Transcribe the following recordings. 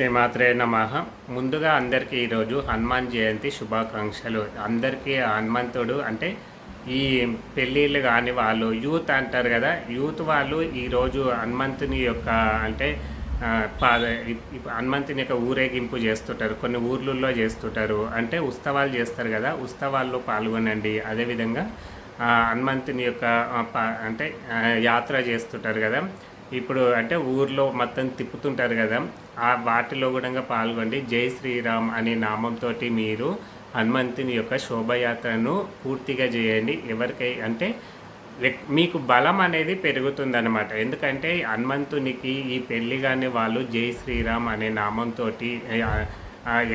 శ్రీమాత్రే నమ. ముందుగా అందరికీ ఈరోజు హనుమాన్ జయంతి శుభాకాంక్షలు. అందరికీ హనుమంతుడు అంటే ఈ పెళ్ళిళ్ళు కాని వాళ్ళు యూత్ అంటారు కదా యూత్ వాళ్ళు ఈరోజు హనుమంతుని యొక్క అంటే పాద హనుమంతుని యొక్క ఊరేగింపు చేస్తుంటారు. కొన్ని ఊర్లలో చేస్తుంటారు. అంటే ఉత్సవాలు చేస్తారు కదా ఉత్సవాల్లో పాల్గొనండి. అదేవిధంగా ఆ, హనుమంతుని యొక్క పా- అంటే యాత్ర చేస్తుంటారు కదా. ఇప్పుడు అంటే ఊర్లో మొత్తం తిప్పుతుంటారు కదా. ఆ వాటిలో కూడా పాల్గొండి. జై శ్రీరామ్ అనే నామంతో మీరు హనుమంతుని యొక్క శోభయాత్రను పూర్తిగా చేయండి. ఎవరికై అంటే మీకు బలం అనేది పెరుగుతుందనమాట ఎందుకంటే హనుమంతునికి ఈ పెళ్ళి కానీ వాళ్ళు జై శ్రీరామ్ అనే నామంతో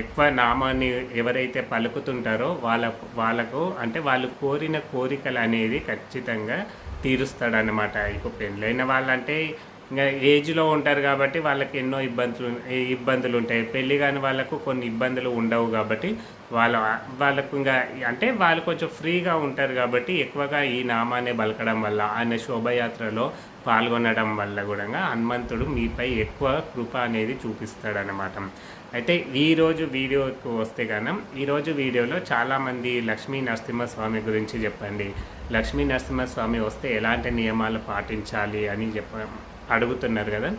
ఎక్కువ నామాన్ని ఎవరైతే పలుకుతుంటారో వాళ్ళ వాళ్ళకు అంటే వాళ్ళు కోరిన కోరికలు అనేది ఖచ్చితంగా తీరుస్తాడనమాట ఇప్పుడు పెళ్ళైన వాళ్ళంటే ఇంకా ఏజ్లో ఉంటారు కాబట్టి వాళ్ళకి ఎన్నో ఇబ్బందులు ఇబ్బందులు ఉంటాయి. పెళ్ళి కాని వాళ్ళకు కొన్ని ఇబ్బందులు ఉండవు కాబట్టి వాళ్ళ వాళ్ళకు ఇంకా అంటే వాళ్ళు కొంచెం ఫ్రీగా ఉంటారు కాబట్టి ఎక్కువగా ఈ నామాన్ని బలకడం వల్ల ఆయన శోభయాత్రలో పాల్గొనడం వల్ల కూడా హనుమంతుడు మీపై ఎక్కువ కృప అనేది చూపిస్తాడనమాట అయితే ఈరోజు వీడియోకి వస్తే కనుక ఈరోజు వీడియోలో చాలామంది లక్ష్మీ నరసింహస్వామి గురించి చెప్పండి. లక్ష్మీ నరసింహస్వామి వస్తే ఎలాంటి నియమాలు పాటించాలి అని చెప్ప అడుగుతున్నారు కదా.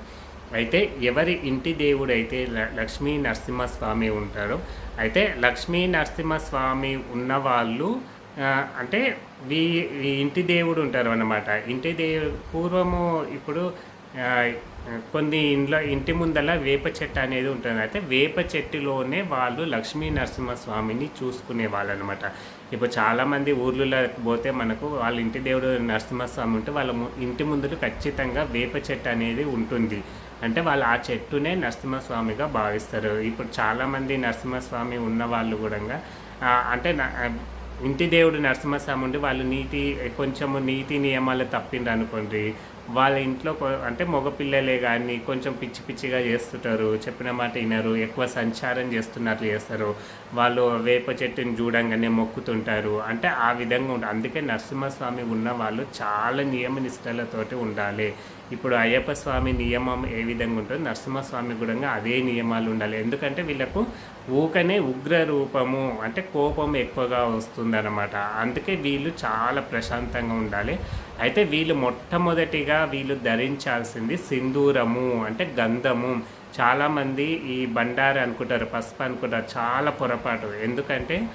అయితే ఎవరి ఇంటి దేవుడు అయితే లక్ష్మీ నరసింహస్వామి ఉంటారో అయితే లక్ష్మీ నరసింహస్వామి ఉన్నవాళ్ళు అంటే వీ ఈ ఇంటి దేవుడు ఉంటారు అన్నమాట ఇంటి దేవుడు పూర్వము ఇప్పుడు కొన్ని ఇంట్లో ఇంటి ముందల వేప చెట్టు అనేది ఉంటుంది. అయితే వేప చెట్టులోనే వాళ్ళు లక్ష్మీ నరసింహస్వామిని చూసుకునే వాళ్ళు అనమాట ఇప్పుడు చాలామంది ఊర్లలో పోతే మనకు వాళ్ళ ఇంటి దేవుడు నరసింహస్వామి ఉంటే వాళ్ళ ము- ఇంటి ముందు ఖచ్చితంగా వేప చెట్టు అనేది ఉంటుంది. అంటే వాళ్ళు ఆ చెట్టునే నరసింహస్వామిగా భావిస్తారు. ఇప్పుడు చాలామంది నరసింహస్వామి ఉన్న వాళ్ళు కూడా అంటే ఇంటి దేవుడు నరసింహస్వామి ఉండి వాళ్ళు నీతి కొంచెము నీతి నియమాలు తప్పిండ్రు అనుకోండి. వాళ్ళ ఇంట్లో అంటే మగపిల్లలే కానీ కొంచెం పిచ్చి పిచ్చిగా చేస్తుంటారు చెప్పిన మాట వినరు ఎక్కువ సంచారం చేస్తున్నట్లు చేస్తారు. వాళ్ళు వేప చెట్టుని చూడంగానే మొక్కుతుంటారు. అంటే ఆ విధంగా ఉంటారు అందుకే నరసింహస్వామి ఉన్న వాళ్ళు చాలా నియమ నిష్టలతోటి ఉండాలి. ఇప్పుడు అయ్యప్ప స్వామి నియమం ఏ విధంగా ఉంటుందో నరసింహస్వామి కూడా అదే నియమాలు ఉండాలి. ఎందుకంటే వీళ్ళకు ఊకనే ఉగ్ర రూపము అంటే కోపం ఎక్కువగా వస్తుందన్నమాట. అందుకే వీళ్ళు చాలా ప్రశాంతంగా ఉండాలి. అయితే వీళ్ళు మొట్టమొదటిగా వీళ్ళు ధరించాల్సింది సింధూరము అంటే గంధము. చాలామంది ఈ బండారు అనుకుంటారు పసుపు అనుకుంటారు చాలా పొరపాటు. ఎందుకంటే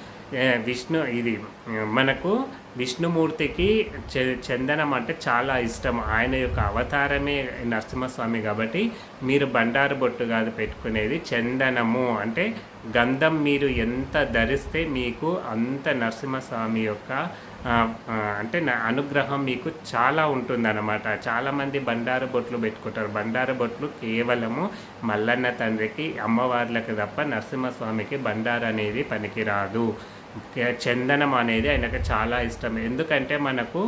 విష్ణు ఇది మనకు విష్ణుమూర్తికి చ- చందనం అంటే చాలా ఇష్టం. ఆయన యొక్క అవతారమే నరసింహస్వామి కాబట్టి మీరు బండారు బొట్టు కాదు పెట్టుకునేది చందనము. అంటే గంధం మీరు ఎంత ధరిస్తే మీకు అంత నరసింహస్వామి యొక్క అంటే నా అనుగ్రహం మీకు చాలా ఉంటుందన్నమాట. చాలామంది బండారు బొట్లు పెట్టుకుంటారు. బండారు బొట్లు కేవలము మల్లన్న తండ్రికి అమ్మవార్లకు తప్ప నరసింహస్వామికి బండారు అనేది పనికిరాదు. చందనం అనేది ఆయనకు చాలా ఇష్టం. ఎందుకంటే మనకు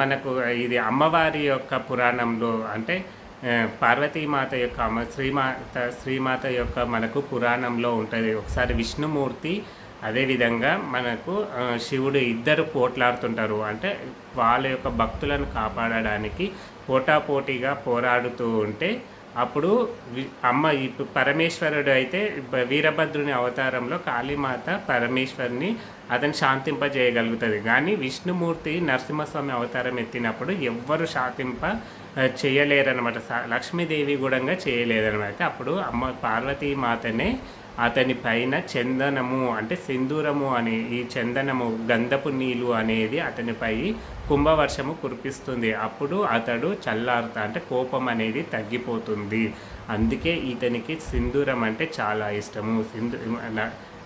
మనకు ఇది అమ్మవారి యొక్క పురాణంలో అంటే పార్వతీమాత యొక్క అమ్మ శ్రీమాత శ్రీమాత యొక్క మనకు పురాణంలో ఉంటుంది. ఒకసారి విష్ణుమూర్తి అదేవిధంగా మనకు శివుడు ఇద్దరు పోట్లాడుతుంటారు. అంటే వాళ్ళ యొక్క భక్తులను కాపాడడానికి పోటాపోటీగా పోరాడుతూ ఉంటే అప్పుడు అమ్మ ఇప్పుడు పరమేశ్వరుడు అయితే వీరభద్రుని అవతారంలో కాళీమాత పరమేశ్వరుని అతను శాంతింపజేయగలుగుతుంది. కానీ విష్ణుమూర్తి నరసింహస్వామి అవతారం ఎత్తినప్పుడు ఎవ్వరు శాంతింప చేయలేరనమాట లక్ష్మీదేవి కూడా చేయలేదనమాట అప్పుడు అమ్మ పార్వతీమాతనే అతని పైన చందనము అంటే సింధూరము అనే ఈ చందనము గంధపు నీళ్ళు అనేది అతనిపై కుంభవర్షము కురిపిస్తుంది. అప్పుడు అతడు చల్లారుత అంటే కోపం అనేది తగ్గిపోతుంది. అందుకే ఇతనికి సింధూరం అంటే చాలా ఇష్టము. సింధు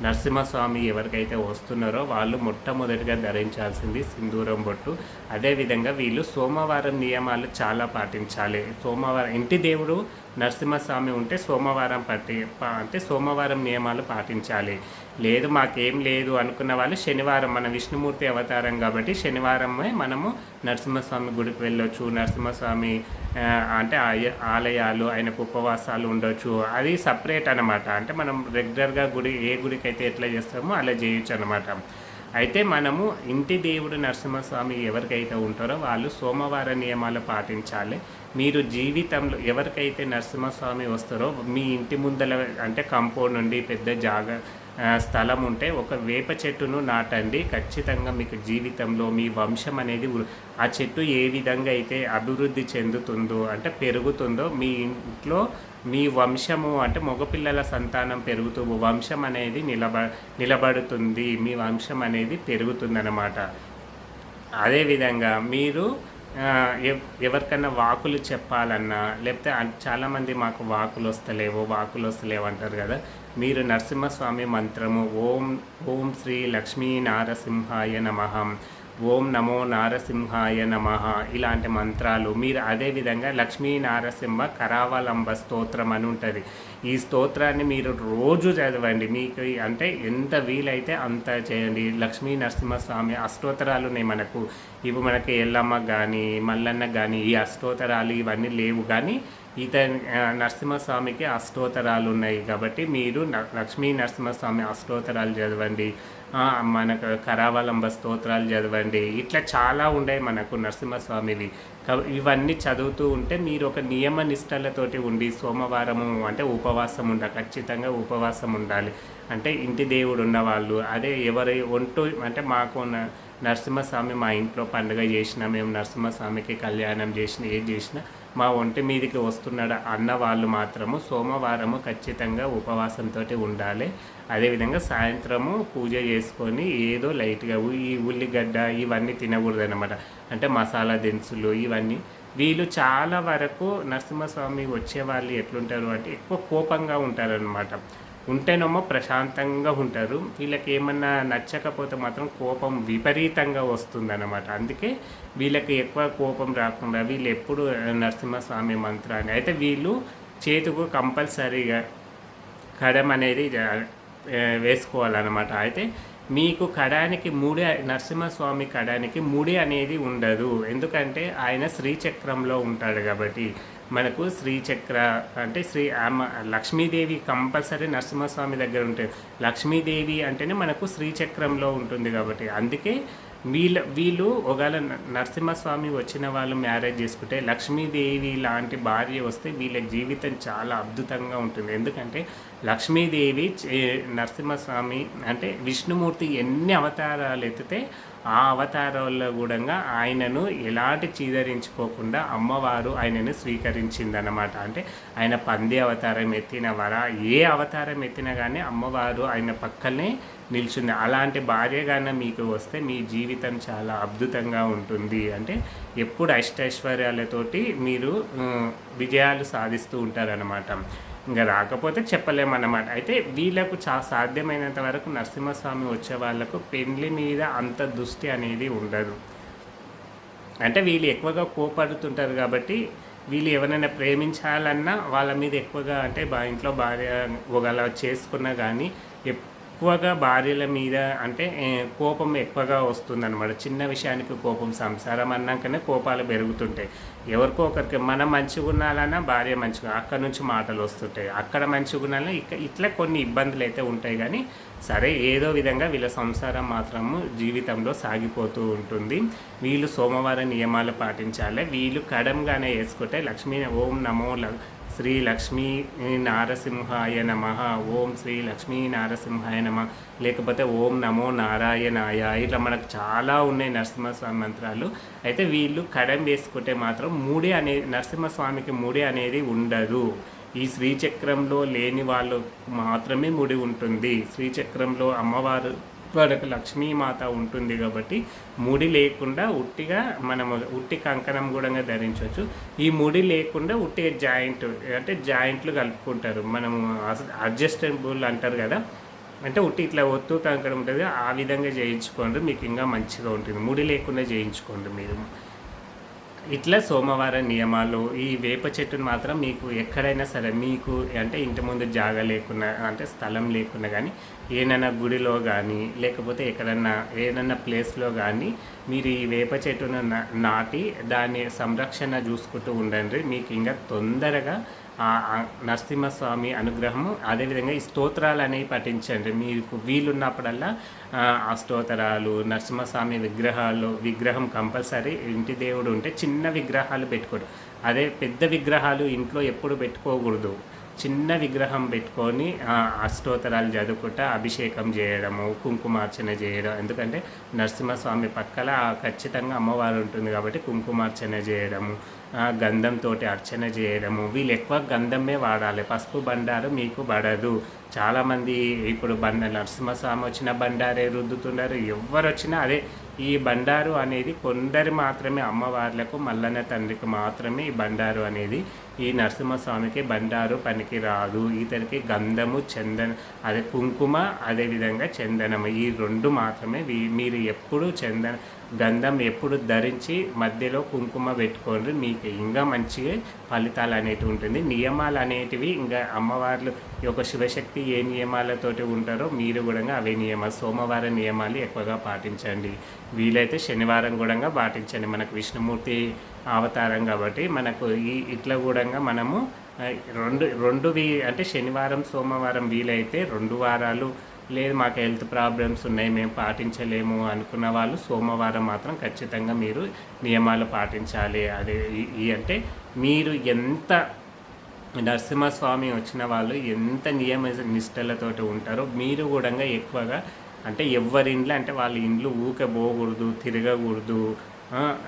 నరసింహస్వామి ఎవరికైతే వస్తున్నారో వాళ్ళు మొట్టమొదటిగా ధరించాల్సింది సింధూరం బొట్టు. అదేవిధంగా వీళ్ళు సోమవారం నియమాలు చాలా పాటించాలి. సోమవారం ఇంటి దేవుడు నరసింహస్వామి ఉంటే సోమవారం పట్టి అంటే సోమవారం నియమాలు పాటించాలి. లేదు మాకేం లేదు అనుకున్న వాళ్ళు శనివారం మన విష్ణుమూర్తి అవతారం కాబట్టి శనివారమే మనము నరసింహస్వామి గుడికి వెళ్ళొచ్చు నరసింహస్వామి అంటే ఆలయాలు ఆయనకు ఉపవాసాలు ఉండొచ్చు. అది సపరేట్ అనమాట అంటే మనం రెగ్యులర్గా గుడి ఏ గుడికి అయితే ఎట్లా చేస్తామో అలా చేయొచ్చు అనమాట అయితే మనము ఇంటి దేవుడు నరసింహస్వామి ఎవరికైతే ఉంటారో వాళ్ళు సోమవార నియమాలు పాటించాలి. మీరు జీవితంలో ఎవరికైతే నరసింహస్వామి వస్తారో మీ ఇంటి ముందల అంటే కంపౌండ్ నుండి పెద్ద జాగా స్థలం ఉంటే ఒక వేప చెట్టును నాటండి. ఖచ్చితంగా మీకు జీవితంలో మీ వంశం అనేది ఆ చెట్టు ఏ విధంగా అయితే అభివృద్ధి చెందుతుందో అంటే పెరుగుతుందో మీ ఇంట్లో మీ వంశము అంటే మగపిల్లల సంతానం పెరుగుతూ వంశం అనేది నిలబ నిలబడుతుంది మీ వంశం అనేది పెరుగుతుందన్నమాట. అదేవిధంగా మీరు ఎవరికైనా ఎవ్- ఎవరికన్నా వాకులు చెప్పాలన్నా లేకపోతే చాలామంది మాకు వాకులు వస్తలేవు వాకులు వస్తలేవు అంటారు కదా. మీరు నరసింహస్వామి మంత్రము ఓం ఓం శ్రీ లక్ష్మీ నారసింహాయ నమః. ఓం నమో నారసింహాయ నమః. ఇలాంటి మంత్రాలు. మీరు అదేవిధంగా లక్ష్మీ నారసింహ కరావలంబ స్తోత్రం అని ఉంటుంది. ఈ స్తోత్రాన్ని మీరు రోజు చదవండి. మీకు అంటే ఎంత వీలైతే అంత చేయండి. లక్ష్మీ నరసింహస్వామి అష్టోత్తరాలు ఉన్నాయి మనకు. ఇవి మనకి ఎల్లమ్మ కానీ మల్లన్న కానీ ఈ అష్టోత్తరాలు ఇవన్నీ లేవు. కానీ ఈత నరసింహస్వామికి అష్టోత్తరాలు ఉన్నాయి. కాబట్టి మీరు న- లక్ష్మీ నరసింహస్వామి అష్టోత్తరాలు చదవండి. మనకు కరావలంబ స్తోత్రాలు చదవండి. ఇట్లా చాలా ఉన్నాయి మనకు నరసింహస్వామివి. ఇవన్నీ చదువుతూ ఉంటే మీరు ఒక నియమ నిష్టలతోటి ఉండి సోమవారము అంటే ఉపవాసం ఉండాలి ఖచ్చితంగా ఉపవాసం ఉండాలి. అంటే ఇంటి దేవుడు ఉన్నవాళ్ళు అదే ఎవరి ఒంటు అంటే మాకు న- నరసింహస్వామి మా ఇంట్లో పండుగ చేసినా మేము నరసింహస్వామికి కళ్యాణం చేసిన ఏది చేసినా మా ఒంటి మీదికి వస్తున్నాడు అన్న వాళ్ళు మాత్రము సోమవారము ఖచ్చితంగా ఉపవాసంతో ఉండాలి. అదేవిధంగా సాయంత్రము పూజ చేసుకొని ఏదో లైట్గా ఈ ఉల్లిగడ్డ ఇవన్నీ తినకూడదు అనమాట అంటే మసాలా దినుసులు ఇవన్నీ. వీళ్ళు చాలా వరకు నరసింహస్వామి వచ్చే వాళ్ళు ఎట్లుంటారు అంటే ఎక్కువ కోపంగా ఉంటారనమాట ఉంటేనేమో ప్రశాంతంగా ఉంటారు. వీళ్ళకి ఏమన్నా నచ్చకపోతే మాత్రం కోపం విపరీతంగా వస్తుందన్నమాట. అందుకే వీళ్ళకి ఎక్కువ కోపం రాకుండా వీళ్ళు ఎప్పుడు నరసింహస్వామి మంత్రాన్ని అయితే వీళ్ళు చేతుకు కంపల్సరీగా కడం అనేది వేసుకోవాలన్నమాట. అయితే మీకు కడానికి ముడి నరసింహస్వామి కడానికి ముడి అనేది ఉండదు. ఎందుకంటే ఆయన శ్రీచక్రంలో ఉంటాడు కాబట్టి మనకు శ్రీచక్ర అంటే శ్రీ ఆమ లక్ష్మీదేవి కంపల్సరీ నరసింహస్వామి దగ్గర ఉంటుంది. లక్ష్మీదేవి అంటేనే మనకు శ్రీచక్రంలో ఉంటుంది కాబట్టి అందుకే వీళ్ళ వీళ్ళు ఒకవేళ నరసింహస్వామి వచ్చిన వాళ్ళు మ్యారేజ్ చేసుకుంటే లక్ష్మీదేవి లాంటి భార్య వస్తే వీళ్ళ జీవితం చాలా అద్భుతంగా ఉంటుంది. ఎందుకంటే లక్ష్మీదేవి నరసింహస్వామి అంటే విష్ణుమూర్తి ఎన్ని అవతారాలు ఎత్తితే ఆ అవతారాల్లో కూడా ఆయనను ఎలాంటి చీదరించుకోకుండా అమ్మవారు ఆయనను స్వీకరించిందనమాట అంటే ఆయన పంది అవతారం ఎత్తిన వర ఏ అవతారం ఎత్తినా కానీ అమ్మవారు ఆయన పక్కనే నిల్చుంది. అలాంటి భార్యగాన మీకు వస్తే మీ జీవితం చాలా అద్భుతంగా ఉంటుంది. అంటే ఎప్పుడు అష్టైశ్వర్యాలతోటి మీరు విజయాలు సాధిస్తూ ఉంటారనమాట ఇంకా రాకపోతే చెప్పలేమన్నమాట. అయితే వీళ్ళకు చా సాధ్యమైనంత వరకు నరసింహస్వామి వచ్చే వాళ్ళకు పెండ్లి మీద అంత దృష్టి అనేది ఉండదు. అంటే వీళ్ళు ఎక్కువగా కోపడుతుంటారు కాబట్టి వీళ్ళు ఎవరైనా ప్రేమించాలన్నా వాళ్ళ మీద ఎక్కువగా అంటే ఇంట్లో భార్య ఒకలా చేసుకున్నా కానీ ఎక్కువగా భార్యల మీద అంటే కోపం ఎక్కువగా వస్తుందన్నమాట. చిన్న విషయానికి కోపం సంసారం అన్నాకనే కోపాలు పెరుగుతుంటాయి. ఎవరికో ఒకరికి మనం మంచిగా ఉండాలన్నా భార్య మంచిగా అక్కడ నుంచి మాటలు వస్తుంటాయి. అక్కడ మంచిగా ఉండాలన్నా ఇక ఇట్లా కొన్ని ఇబ్బందులు అయితే ఉంటాయి కానీ సరే ఏదో విధంగా వీళ్ళ సంసారం మాత్రము జీవితంలో సాగిపోతూ ఉంటుంది. వీళ్ళు సోమవారం నియమాలు పాటించాలి. వీళ్ళు కడంగానే వేసుకుంటే లక్ష్మీ ఓం నమో శ్రీ లక్ష్మీ నారసింహాయ నమ. ఓం శ్రీ లక్ష్మీ నారసింహాయ నమ. లేకపోతే ఓం నమో నారాయణాయ. ఇట్లా మనకు చాలా ఉన్నాయి నరసింహస్వామి మంత్రాలు. అయితే వీళ్ళు కడం వేసుకుంటే మాత్రం ముడి అనే నరసింహస్వామికి ముడి అనేది ఉండదు. ఈ శ్రీచక్రంలో లేని వాళ్ళు మాత్రమే ముడి ఉంటుంది. శ్రీచక్రంలో అమ్మవారు మనకు లక్ష్మీమాత ఉంటుంది కాబట్టి ముడి లేకుండా ఉట్టిగా మనము ఉట్టి కంకణం కూడా ధరించవచ్చు. ఈ ముడి లేకుండా ఉట్టిగా జాయింట్ అంటే జాయింట్లు కలుపుకుంటారు. మనము అడ్జస్టబుల్ అంటారు కదా. అంటే ఉట్టి ఇట్లా ఒత్తు కంకణం ఉంటుంది ఆ విధంగా చేయించుకోండి. మీకు ఇంకా మంచిగా ఉంటుంది. ముడి లేకుండా చేయించుకోండి మీరు. ఇట్లా సోమవారం నియమాలు ఈ వేప చెట్టును మాత్రం మీకు ఎక్కడైనా సరే మీకు అంటే ఇంటి ముందు జాగా లేకున్నా అంటే స్థలం లేకున్నా కానీ ఏదైనా గుడిలో కానీ లేకపోతే ఎక్కడన్నా ఏదైనా ప్లేస్లో కానీ మీరు ఈ వేప చెట్టును నా- నాటి దాని సంరక్షణ చూసుకుంటూ ఉండండి. మీకు ఇంకా తొందరగా నరసింహస్వామి అనుగ్రహము అదేవిధంగా ఈ స్తోత్రాలు అనేవి పఠించండి. మీకు వీలున్నప్పుడల్లా ఆ, స్తోత్రాలు నరసింహస్వామి విగ్రహాలు విగ్రహం కంపల్సరీ ఇంటి దేవుడు ఉంటే చిన్న విగ్రహాలు పెట్టుకోడు. అదే పెద్ద విగ్రహాలు ఇంట్లో ఎప్పుడు పెట్టుకోకూడదు. చిన్న విగ్రహం పెట్టుకొని అష్టోత్తరాలు చదువుకుంటా అభిషేకం చేయడము కుంకుమార్చన చేయడం. ఎందుకంటే నరసింహస్వామి పక్కల ఖచ్చితంగా అమ్మవారు ఉంటుంది కాబట్టి కుంకుమార్చన చేయడము ఆ, గంధంతో అర్చన చేయడము. వీళ్ళు ఎక్కువ గంధమే వాడాలి. పసుపు బండారు మీకు పడదు. చాలామంది ఇప్పుడు బండ నరసింహస్వామి వచ్చిన బండారే రుద్దుతున్నారు. ఎవరు వచ్చినా అదే ఈ బండారు అనేది కొందరు మాత్రమే అమ్మవార్లకు మల్లన్న తండ్రికి మాత్రమే ఈ బండారు అనేది ఈ నరసింహస్వామికి బండారు పనికి రాదు ఇతనికి గంధము చందన అదే కుంకుమ అదేవిధంగా చందనము ఈ రెండు మాత్రమే మీరు ఎప్పుడు చందన గంధం ఎప్పుడు ధరించి మధ్యలో కుంకుమ పెట్టుకోండి మీకు ఇంకా మంచి ఫలితాలు అనేటివి ఉంటుంది. నియమాలు అనేటివి ఇంకా అమ్మవార్లు యొక్క శివశక్తి ఏ నియమాలతోటి ఉంటారో మీరు కూడా అవే నియమాలు సోమవారం నియమాలు ఎక్కువగా పాటించండి. వీలైతే శనివారం కూడా పాటించండి. మనకు విష్ణుమూర్తి అవతారం కాబట్టి మనకు ఈ ఇట్లా కూడా మనము రెండు రెండు వీ అంటే శనివారం సోమవారం వీలైతే రెండు వారాలు లేదు మాకు హెల్త్ ప్రాబ్లమ్స్ ఉన్నాయి మేము పాటించలేము అనుకున్న వాళ్ళు సోమవారం మాత్రం ఖచ్చితంగా మీరు నియమాలు పాటించాలి. అదే ఈ- అంటే మీరు ఎంత నరసింహస్వామి వచ్చిన వాళ్ళు ఎంత నియమ నిష్టలతోటి ఉంటారో మీరు కూడా ఎక్కువగా అంటే ఎవరి ఇండ్లు అంటే వాళ్ళ ఇండ్లు ఊకే పోకూడదు తిరగకూడదు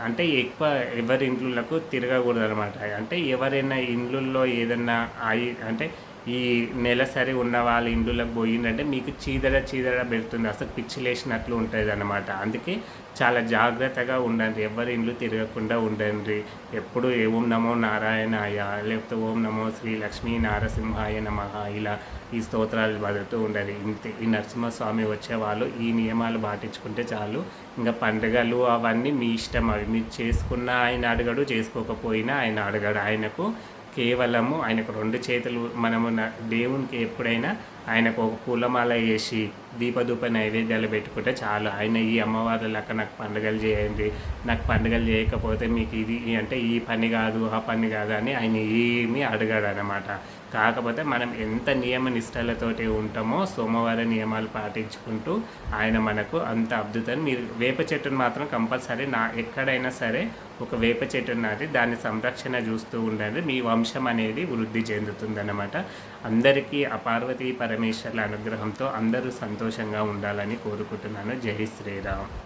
అంటే ఎక్కువ ఎవరి ఇండ్లకు తిరగకూడదు అనమాట అంటే ఎవరైనా ఇండ్లలో ఏదన్నా అయి అంటే ఈ నెలసరి ఉన్న వాళ్ళ ఇండ్లకు పోయిందంటే మీకు చీదడ చీదడ పెడుతుంది అసలు పిచ్చిలేసినట్లు ఉంటుంది అనమాట అందుకే చాలా జాగ్రత్తగా ఉండండి. ఎవరి ఇండ్లు తిరగకుండా ఉండండి. ఎప్పుడు ఓం నమో నారాయణాయ లేకపోతే ఓం నమో శ్రీ లక్ష్మీ నారసింహాయ నమ ఇలా ఈ స్తోత్రాలు బదులుతూ ఉండాలి ఇంతే ఈ నరసింహస్వామి వచ్చేవాళ్ళు ఈ నియమాలు పాటించుకుంటే చాలు. ఇంకా పండుగలు అవన్నీ మీ ఇష్టం అవి. మీరు చేసుకున్న ఆయన అడగడు చేసుకోకపోయినా ఆయన అడగడు. ఆయనకు కేవలము ఆయనకు రెండు చేతులు మనము దేవునికి ఎప్పుడైనా ఆయనకు ఒక పూలమాల వేసి దీపదూప నైవేద్యాలు పెట్టుకుంటే చాలు. ఆయన ఈ అమ్మవారి లెక్క నాకు పండుగలు చేయండి నాకు పండుగలు చేయకపోతే మీకు ఇది అంటే ఈ పని కాదు ఆ పని కాదు అని ఆయన ఏమీ అడగాడు అనమాట కాకపోతే మనం ఎంత నియమ నిష్టలతోటి ఉంటామో సోమవారం నియమాలు పాటించుకుంటూ ఆయన మనకు అంత అద్భుతం మీరు వేప చెట్టును మాత్రం కంపల్సరీ నా ఎక్కడైనా సరే ఒక వేప చెట్టు నాటి దాని సంరక్షణ చూస్తూ ఉండండి. మీ వంశం అనేది వృద్ధి చెందుతుందన్నమాట. అందరికీ ఆ పార్వతీ పరమేశ్వర్ల అనుగ్రహంతో అందరూ సంతోషంగా ఉండాలని కోరుకుంటున్నాను. జై శ్రీరామ్.